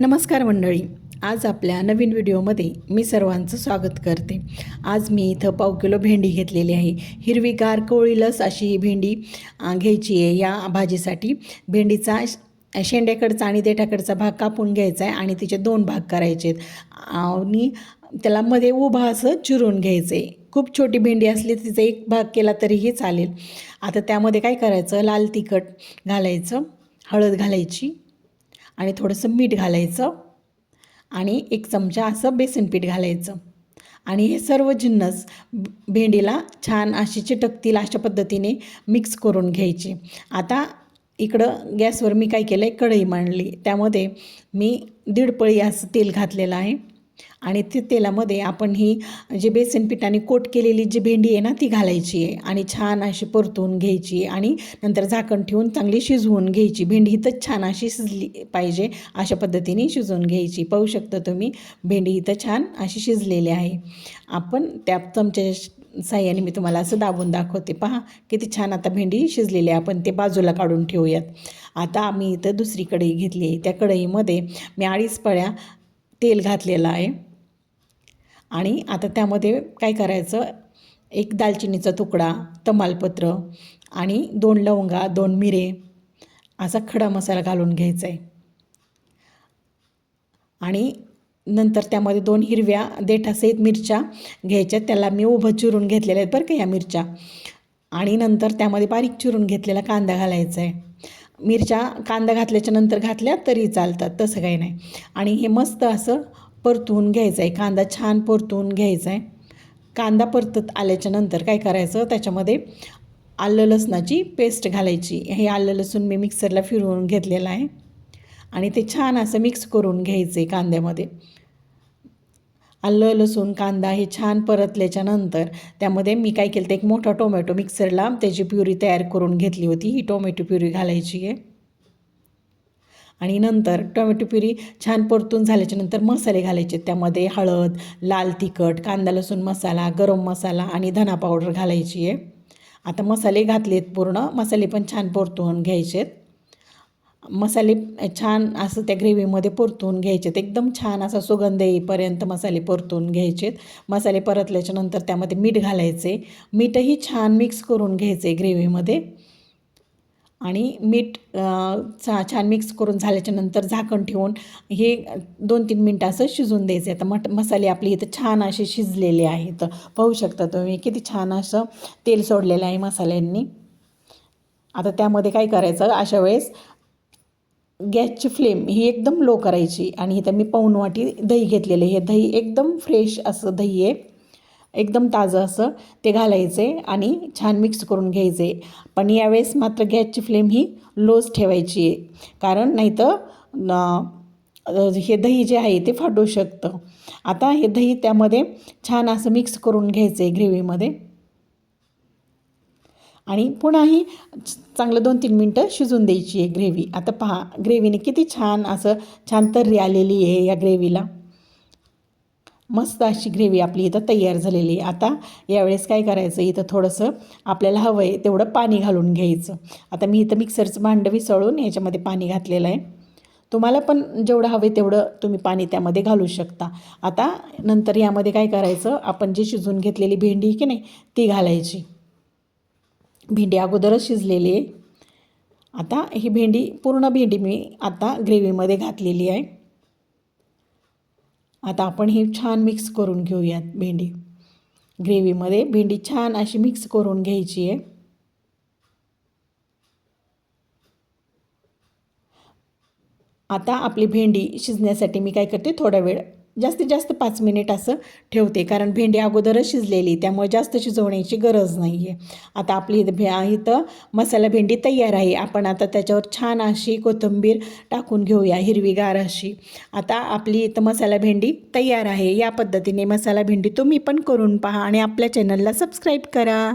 नमस्कार मंडळी. आज आपल्या नवीन व्हिडिओमध्ये मी सर्वांचं स्वागत करते. आज मी इथं पाव किलो भेंडी घेतलेली आहे. हिरवीगार कोळीलस अशी ही भेंडी घ्यायची आहे. या भाजीसाठी भेंडीचा शेंड्याकडचा आणि देठाकडचा भाग कापून घ्यायचा आहे आणि तिचे दोन भाग करायचे आहेत. आणि त्याला मध्ये उभा असं चिरून घ्यायचं आहे खूप छोटी भेंडी असली तिचा एक भाग केला तरीही चालेल. आता त्यामध्ये काय करायचं? लाल तिखट घालायचं हळद घालायची आणि थोडंसं मीठ घालायचं आणि एक चमचा असं बेसन पीठ घालायचं. आणि हे सर्व जिन्नस भेंडीला छान अशी चिटकतील अशा पद्धतीने मिक्स करून घ्यायचे. आता इकडं गॅसवर मी काय केलं आहे कढई मांडली. त्यामध्ये मी दीड पळी असं तेल घातलेलं आहे. आणि ते तेलामध्ये आपण ही जे बेसन पिठाने कोट केलेली जी भेंडी आहे ना ती घालायची आहे आणि छान अशी परतून घ्यायची आणि नंतर झाकण ठेवून चांगली शिजवून घ्यायची. भेंडी इथं छान अशी शिजली पाहिजे अशा पद्धतीने शिजवून घ्यायची. पाहू शकता तुम्ही भेंडी इथं छान अशी शिजलेली आहे. आपण त्या चमच्या साह्याने मी तुम्हाला असं दाबून दाखवते. पहा किती छान आता भेंडी शिजलेली आहे. आपण ते बाजूला काढून ठेवूयात. आता आम्ही इथं दुसरी कढई घेतली आहे. त्या कढईमध्ये मी अडीच पळ्या तेल घातलेलं आहे. आणि आता त्यामध्ये काय करायचं? एक दालचिनीचा तुकडा तमालपत्र आणि दोन लवंगा दोन मिरे असा खडा मसाला घालून घ्यायचा आहे. आणि नंतर त्यामध्ये दोन हिरव्या देठासहित मिरच्या घ्यायच्या. त्याला मी उभं चिरून घेतलेल्या आहेत बरं का या मिरच्या. आणि नंतर त्यामध्ये बारीक चिरून घेतलेला कांदा घालायचा आहे. मिरच्या कांदा घातल्याच्या नंतर घातल्या तरी चालतात तसं काही नाही. आणि हे मस्त असं परतून घ्यायचं आहे कांदा छान परतून घ्यायचा आहे कांदा परतत आल्याच्यानंतर काय करायचं? त्याच्यामध्ये आलं लसणाची पेस्ट घालायची. हे आलं लसूण मी मिक्सरला फिरवून घेतलेलं आहे. आणि ते छान असं मिक्स करून घ्यायचं आहे कांद्यामध्ये. आलं लसूण कांदा हे छान परतल्याच्या नंतर त्यामध्ये मी काय केलं तर एक मोठा टोमॅटो मिक्सरला त्याची प्युरी तयार करून घेतली होती. ही टोमॅटो प्युरी घालायची आहे. आणि नंतर टोमॅटो प्युरी छान परतून झाल्याच्यानंतर मसाले घालायचे. त्यामध्ये हळद लाल तिखट कांदा लसूण मसाला गरम मसाला आणि धना पावडर घालायची आहे. आता मसाले घातलेत पूर्ण. मसाले पण छान परतून घ्यायचेत. मसाले छान असं त्या ग्रेव्हीमध्ये परतून घ्यायचेत. एकदम छान असा सुगंध येईपर्यंत मसाले परतून घ्यायचेत. मसाले परतल्याच्या नंतर त्यामध्ये मीठ घालायचे. मीठही छान मिक्स करून घ्यायचे ग्रेव्हीमध्ये आणि मीठ छा छान मिक्स करून झाल्याच्यानंतर झाकण ठेवून हे दोन तीन मिनटं असं शिजून द्यायचे. आता मट मसाले आपले इथं छान असे शिजलेले आहेत. पाहू शकता तुम्ही किती छान असं तेल सोडलेलं आहे मसाल्यांनी. आता त्यामध्ये काय करायचं? अशा वेळेस गॅसची फ्लेम ही एकदम लो करायची आणि इथं मी पाऊण वाटी दही घेतलेलं आहे. हे दही एकदम फ्रेश असं दही आहे. एकदम ताजं असं ते घालायचे आणि छान मिक्स करून घ्यायचे. पण यावेळेस मात्र गॅसची फ्लेम ही लोच ठेवायची आहे. कारण नाहीतर हे दही जे आहे ते फाटू शकतं. आता हे दही त्यामध्ये छान असं मिक्स करून घ्यायचं आहे ग्रेव्हीमध्ये. आणि पुन्हाही चांगलं दोन तीन मिनटं शिजून द्यायची आहे ग्रेव्ही. आता पहा ग्रेव्हीने किती छान असं छान तर्री आलेली आहे या ग्रेव्हीला. मस्त अशी ग्रेव्ही आपली इथं तयार झालेली आहे. आता यावेळेस काय करायचं इथं थोडंसं आपल्याला हवं आहे तेवढं पाणी घालून घ्यायचं. आता मी इथं मिक्सरचं भांडं विसळून याच्यामध्ये पाणी घातलेलं आहे. तुम्हाला पण जेवढं हवे तेवढं तुम्ही पाणी त्यामध्ये घालू शकता. आता नंतर यामध्ये काय करायचं आपण जी शिजवून घेतलेली भेंडी की नाही ती घालायची. भेंडी अगोदरच शिजलेली आहे. आता ही भेंडी पूर्ण भेंडी मी आता ग्रेव्हीमध्ये घातलेली आहे. आता आपण ही छान मिक्स करून घेऊयात भेंडी. ग्रेव्हीमध्ये भेंडी छान अशी मिक्स करून घ्यायची आहे. आता आपली भेंडी शिजण्यासाठी मी काय करते थोडा वेळ जास्तीत जास्त पाच मिनिट असं ठेवते. कारण भेंडी अगोदरच शिजलेली त्यामुळे जास्त शिजवण्याची गरज नाही आहे आता आपली इथं भे इथं मसाला भेंडी तयार आहे. आपण आता त्याच्यावर छान अशी कोथिंबीर टाकून घेऊया हिरवीगार अशी. आता आपली इथं मसाला भेंडी तयार आहे. या पद्धतीने मसाला भेंडी तुम्ही पण करून पहा आणि आपल्या चॅनलला सबस्क्राईब करा.